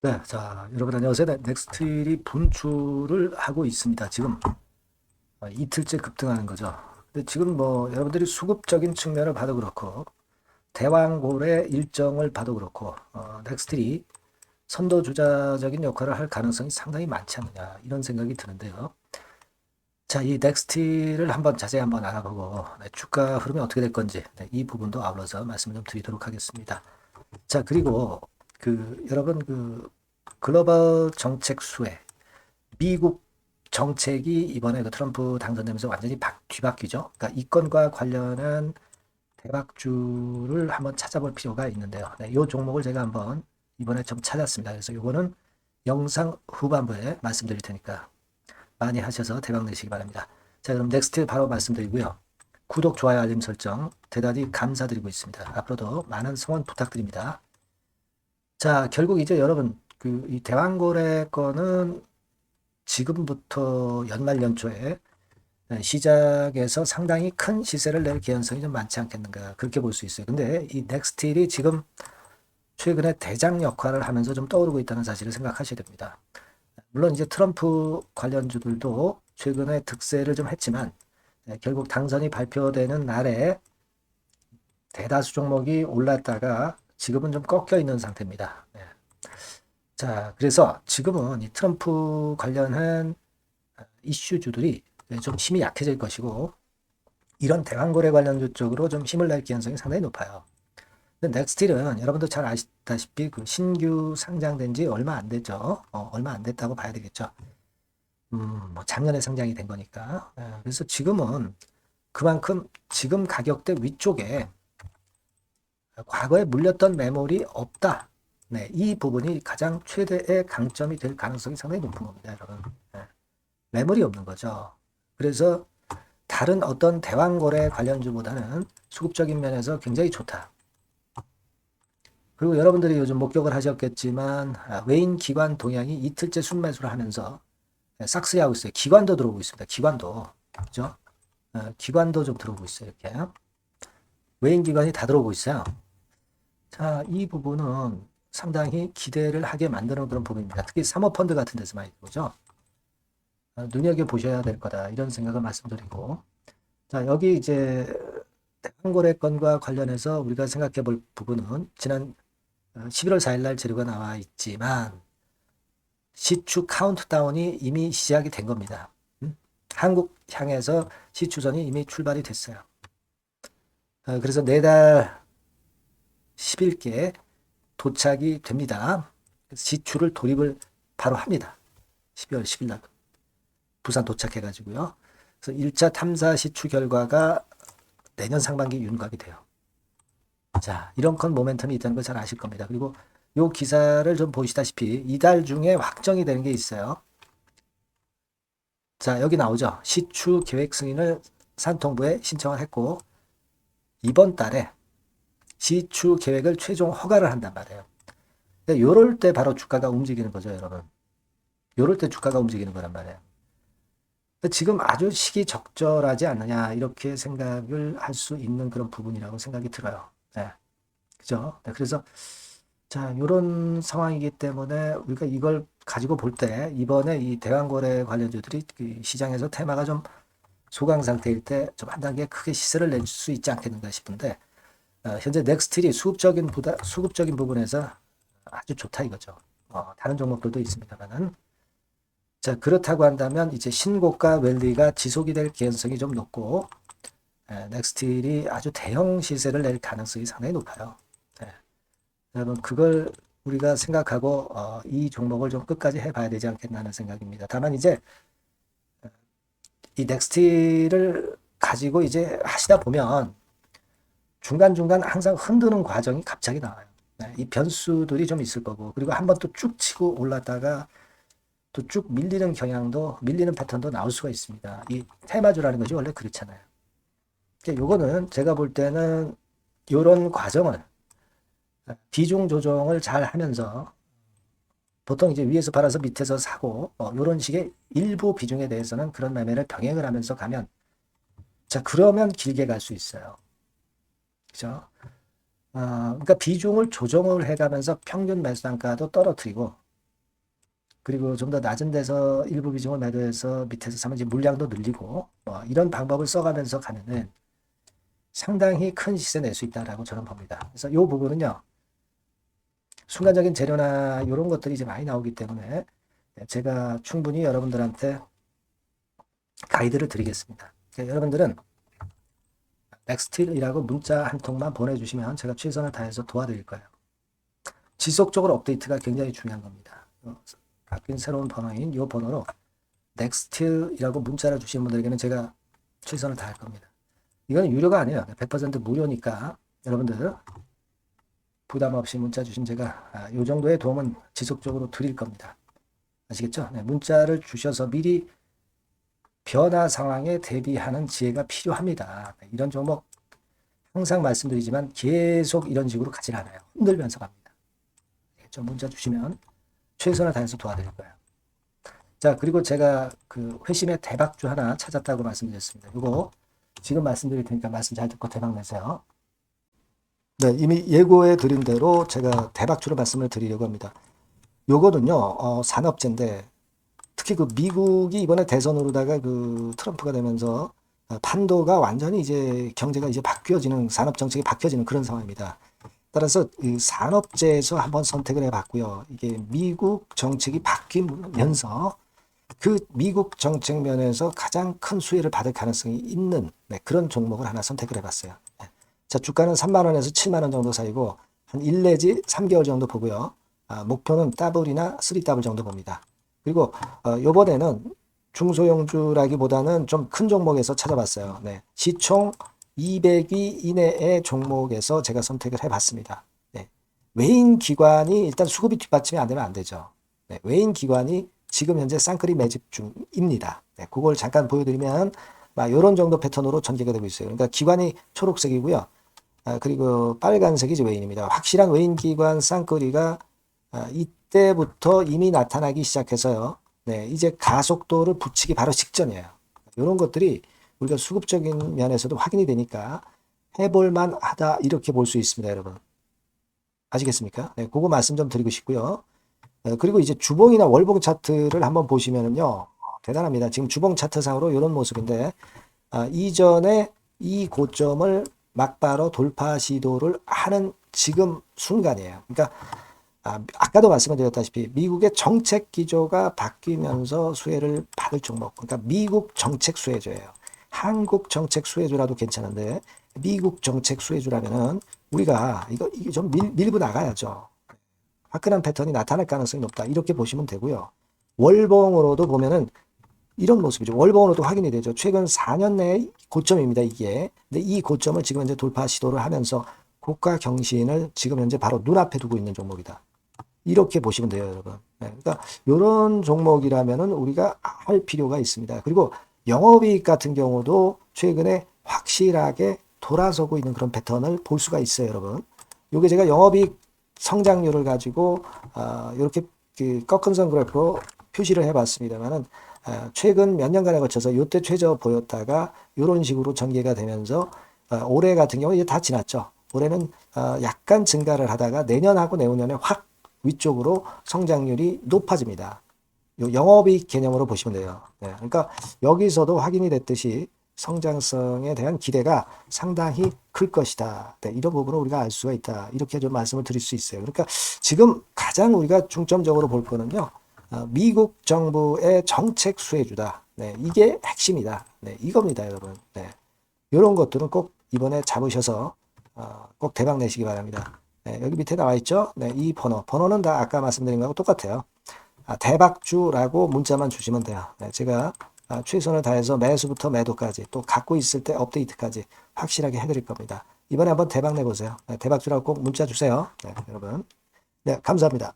네, 자, 여러분 안녕하세요. 네, 넥스트일이 분출을 하고 있습니다. 지금 어, 이틀째 급등하는 거죠. 근데 지금 뭐 여러분들이 수급적인 측면을 봐도 그렇고 대왕골의 일정을 봐도 그렇고 어, 넥스트일이 선도 주자적인 역할을 할 가능성이 상당히 많지 않느냐 이런 생각이 드는데요. 자, 이 넥스트를 한번 자세히 한번 알아보고 네, 주가 흐름이 어떻게 될 건지 네, 이 부분도 아울러서 말씀을 좀 드리도록 하겠습니다. 자, 그리고 그 여러분 그 글로벌 정책 수혜 미국 정책이 이번에 그 트럼프 당선되면서 완전히 바, 뒤바뀌죠. 그러니까 이 건과 관련한 대박주를 한번 찾아볼 필요가 있는데요. 네, 이 종목을 제가 한번 이번에 좀 찾았습니다. 그래서 이거는 영상 후반부에 말씀드릴 테니까 많이 하셔서 대박 내시기 바랍니다. 자, 그럼 넥스트 바로 말씀드리고요. 구독, 좋아요, 알림 설정 대단히 감사드리고 있습니다. 앞으로도 많은 성원 부탁드립니다. 자, 결국 이제 여러분 그 이 대왕거래 건은 지금부터 연말 연초에 시작에서 상당히 큰 시세를 낼 개연성이 좀 많지 않겠는가 그렇게 볼 수 있어요. 근데 이 넥스틸이 지금 최근에 대장 역할을 하면서 좀 떠오르고 있다는 사실을 생각하셔야 됩니다. 물론 이제 트럼프 관련주들도 최근에 득세를 좀 했지만 네, 결국 당선이 발표되는 날에 대다수 종목이 올랐다가 지금은 좀 꺾여 있는 상태입니다. 네. 자, 그래서 지금은 이 트럼프 관련한 이슈주들이 좀 힘이 약해질 것이고 이런 대왕거래 관련주 쪽으로 좀 힘을 낼 가능성이 상당히 높아요. 근데 넥스틸은 여러분도 잘 아시다시피 그 신규 상장된 지 얼마 안 됐죠. 어, 얼마 안 됐다고 봐야 되겠죠. 음, 뭐 작년에 상장이 된 거니까. 예, 그래서 지금은 그만큼 지금 가격대 위쪽에 과거에 물렸던 매물이 없다. 네, 이 부분이 가장 최대의 강점이 될 가능성이 상당히 높은 겁니다, 여러분. 네. 매물이 없는 거죠. 그래서 다른 어떤 대왕거래 관련주보다는 수급적인 면에서 굉장히 좋다. 그리고 여러분들이 요즘 목격을 하셨겠지만 아, 외인 기관 동향이 이틀째 순매수를 하면서 네, 있어요. 기관도 들어오고 있습니다. 기관도 그죠? 어, 기관도 좀 들어오고 있어요. 이렇게 외인 기관이 다 들어오고 있어요. 자, 이 부분은 상당히 기대를 하게 만드는 그런 부분입니다. 특히 사모펀드 같은 데서 많이 보죠. 아, 눈여겨보셔야 될 거다. 이런 생각을 말씀드리고. 자, 여기 이제 대항거래건과 관련해서 우리가 생각해 볼 부분은 지난 11월 어, 4일 날 재료가 나와 있지만 시추 카운트다운이 이미 시작이 된 겁니다. 음? 한국 향해서 시추전이 이미 출발이 됐어요. 어, 그래서 내달 10일께 도착이 됩니다. 시추를 돌입을 바로 합니다. 12월 10일 날 부산 도착해 가지고요. 그래서 1차 탐사 시추 결과가 내년 상반기 윤곽이 돼요. 자, 이런 건 모멘텀이 있다는 걸 잘 아실 겁니다. 그리고 요 기사를 좀 보시다시피 이달 중에 확정이 되는 게 있어요. 자, 여기 나오죠. 시추 계획 승인을 산통부에 신청을 했고 이번 달에 시추 계획을 최종 허가를 한단 말이에요. 요럴 때 바로 주가가 움직이는 거죠, 여러분. 요럴 때 주가가 움직이는 거란 말이에요. 지금 아주 시기 적절하지 않느냐, 이렇게 생각을 할 수 있는 그런 부분이라고 생각이 들어요. 네. 그죠? 네, 그래서, 자, 요런 상황이기 때문에 우리가 이걸 가지고 볼 때, 이번에 이 대왕거래 관련주들이 그 시장에서 테마가 좀 소강 상태일 때 좀 한 단계 크게 시세를 낼 수 있지 않겠는가 싶은데, 어, 현재 넥스틸이 수급적인 보다 수급적인 부분에서 아주 좋다 이거죠. 어, 다른 종목들도 있습니다만은 자 그렇다고 한다면 이제 신고가 랠리가 지속이 될 개연성이 좀 높고 에, 넥스틸이 아주 대형 시세를 낼 가능성이 상당히 높아요. 네. 여러분 그걸 우리가 생각하고 어, 이 종목을 좀 끝까지 해봐야 되지 않겠나 하는 생각입니다. 다만 이제 이 넥스틸을 가지고 이제 하시다 보면 중간중간 항상 흔드는 과정이 갑자기 나와요. 네, 이 변수들이 좀 있을 거고 그리고 한 번 또 쭉 치고 올랐다가 또 쭉 밀리는 경향도 밀리는 패턴도 나올 수가 있습니다. 이 테마주라는 것이 원래 그렇잖아요. 요거는 제가 볼 때는 이런 과정을 비중 조정을 잘 하면서 보통 이제 위에서 팔아서 밑에서 사고 어, 이런 식의 일부 비중에 대해서는 그런 매매를 병행을 하면서 가면 자 그러면 길게 갈 수 있어요. 그죠? 어, 그러니까 비중을 조정을 해가면서 평균 매수단가도 떨어뜨리고 그리고 좀 더 낮은 데서 일부 비중을 매도해서 밑에서 사면 이제 물량도 늘리고 뭐 이런 방법을 써가면서 가면은 상당히 큰 시세 낼 수 있다라고 저는 봅니다. 그래서 이 부분은요. 순간적인 재료나 이런 것들이 이제 많이 나오기 때문에 제가 충분히 여러분들한테 가이드를 드리겠습니다. 그러니까 여러분들은 넥스틸이라고 문자 한 통만 보내주시면 제가 최선을 다해서 도와드릴 거예요. 지속적으로 업데이트가 굉장히 중요한 겁니다. 어, 바뀐 새로운 번호인 이 번호로 넥스틸이라고 문자를 주신 분들에게는 제가 최선을 다할 겁니다. 이건 유료가 아니에요. 100% 무료니까 여러분들 부담 없이 문자 주신 제가 아, 이 정도의 도움은 지속적으로 드릴 겁니다. 아시겠죠? 네, 문자를 주셔서 미리 변화 상황에 대비하는 지혜가 필요합니다. 네, 이런 종목 항상 말씀드리지만 계속 이런 식으로 가지 않아요. 흔들면서 갑니다. 좀 문자 주시면 최선을 다해서 도와드릴 거예요. 자, 그리고 제가 그 회심의 대박주 하나 찾았다고 말씀드렸습니다. 이거 지금 말씀드릴 테니까 말씀 잘 듣고 대박 내세요. 네, 이미 예고해 드린 대로 제가 대박주로 말씀을 드리려고 합니다. 요거는요, 어, 산업재인데, 특히 그 미국이 이번에 대선으로다가 그 트럼프가 되면서 어, 판도가 완전히 이제 경제가 이제 바뀌어지는, 산업 정책이 바뀌어지는 그런 상황입니다. 따라서 이 산업재에서 한번 선택을 해봤고요. 이게 미국 정책이 바뀌면서 그 미국 정책 면에서 가장 큰 수혜를 받을 가능성이 있는 네, 그런 종목을 하나 선택을 해봤어요. 네. 자, 주가는 3만 원에서 7만 원 정도 사이고, 한 1 내지 3개월 정도 보고요. 아, 목표는 더블이나 3더블 정도 봅니다. 그리고, 어, 요번에는 중소형주라기보다는 좀 큰 종목에서 찾아봤어요. 네. 시총 200위 이내의 종목에서 제가 선택을 해봤습니다. 네. 외인 기관이 일단 수급이 뒷받침이 안 되면 안 되죠. 네. 외인 기관이 지금 현재 쌍끌이 매집 중입니다. 네. 그걸 잠깐 보여드리면, 이런 정도 패턴으로 전개가 되고 있어요. 그러니까 기관이 초록색이고요. 아, 그리고 빨간색이 외인입니다. 확실한 외인 기관 쌍끌이가 아, 이때부터 이미 나타나기 시작해서요. 네, 이제 가속도를 붙이기 바로 직전이에요. 이런 것들이 우리가 수급적인 면에서도 확인이 되니까 해볼만 하다 이렇게 볼 수 있습니다, 여러분. 아시겠습니까? 네, 그거 말씀 좀 드리고 싶고요. 어, 그리고 이제 주봉이나 월봉 차트를 한번 보시면은요, 어, 대단합니다. 지금 주봉 차트상으로 이런 모습인데, 아, 이전에 이 고점을 막바로 돌파 시도를 하는 지금 순간이에요. 그러니까 아, 아까도 말씀을 드렸다시피 미국의 정책 기조가 바뀌면서 수혜를 받을 종목. 그러니까 미국 정책 수혜주예요. 한국 정책 수혜주라도 괜찮은데 미국 정책 수혜주라면은 우리가 이거 이게 좀 밀, 밀고 나가야죠. 화끈한 패턴이 나타날 가능성이 높다. 이렇게 보시면 되고요. 월봉으로도 보면은 이런 모습이죠. 월봉으로도 확인이 되죠. 최근 4년 내의 고점입니다. 이게. 근데 이 고점을 지금 현재 돌파 시도를 하면서 고가 경신을 지금 현재 바로 눈앞에 두고 있는 종목이다. 이렇게 보시면 돼요, 여러분. 네, 그러니까 이런 종목이라면은 우리가 할 필요가 있습니다. 그리고 영업이익 같은 경우도 최근에 확실하게 돌아서고 있는 그런 패턴을 볼 수가 있어요, 여러분. 요게 제가 영업이익 성장률을 가지고 어, 이렇게 그 꺾음선 그래프로 표시를 해봤습니다만은 어, 최근 몇 년간에 거쳐서 요때 최저 보였다가 이런 식으로 전개가 되면서 어, 올해 같은 경우 이제 다 지났죠. 올해는 어, 약간 증가를 하다가 내년하고 내후년에 확 위쪽으로 성장률이 높아집니다. 요 영업이익 개념으로 보시면 돼요. 네, 그러니까 여기서도 확인이 됐듯이 성장성에 대한 기대가 상당히 클 것이다. 네, 이런 부분을 우리가 알 수가 있다. 이렇게 좀 말씀을 드릴 수 있어요. 그러니까 지금 가장 우리가 중점적으로 볼 거는요. 어, 미국 정부의 정책 수혜주다. 네, 이게 핵심이다. 네, 이겁니다, 여러분. 네, 이런 것들은 꼭 이번에 잡으셔서 어, 꼭 대박 내시기 바랍니다. 네, 여기 밑에 나와 있죠? 네, 이 번호. 번호는 다 아까 말씀드린 거하고 똑같아요. 아, 대박주라고 문자만 주시면 돼요. 네, 제가 아, 최선을 다해서 매수부터 매도까지 또 갖고 있을 때 업데이트까지 확실하게 해드릴 겁니다. 이번에 한번 대박 내보세요. 네, 대박주라고 꼭 문자 주세요. 네, 여러분. 네, 감사합니다.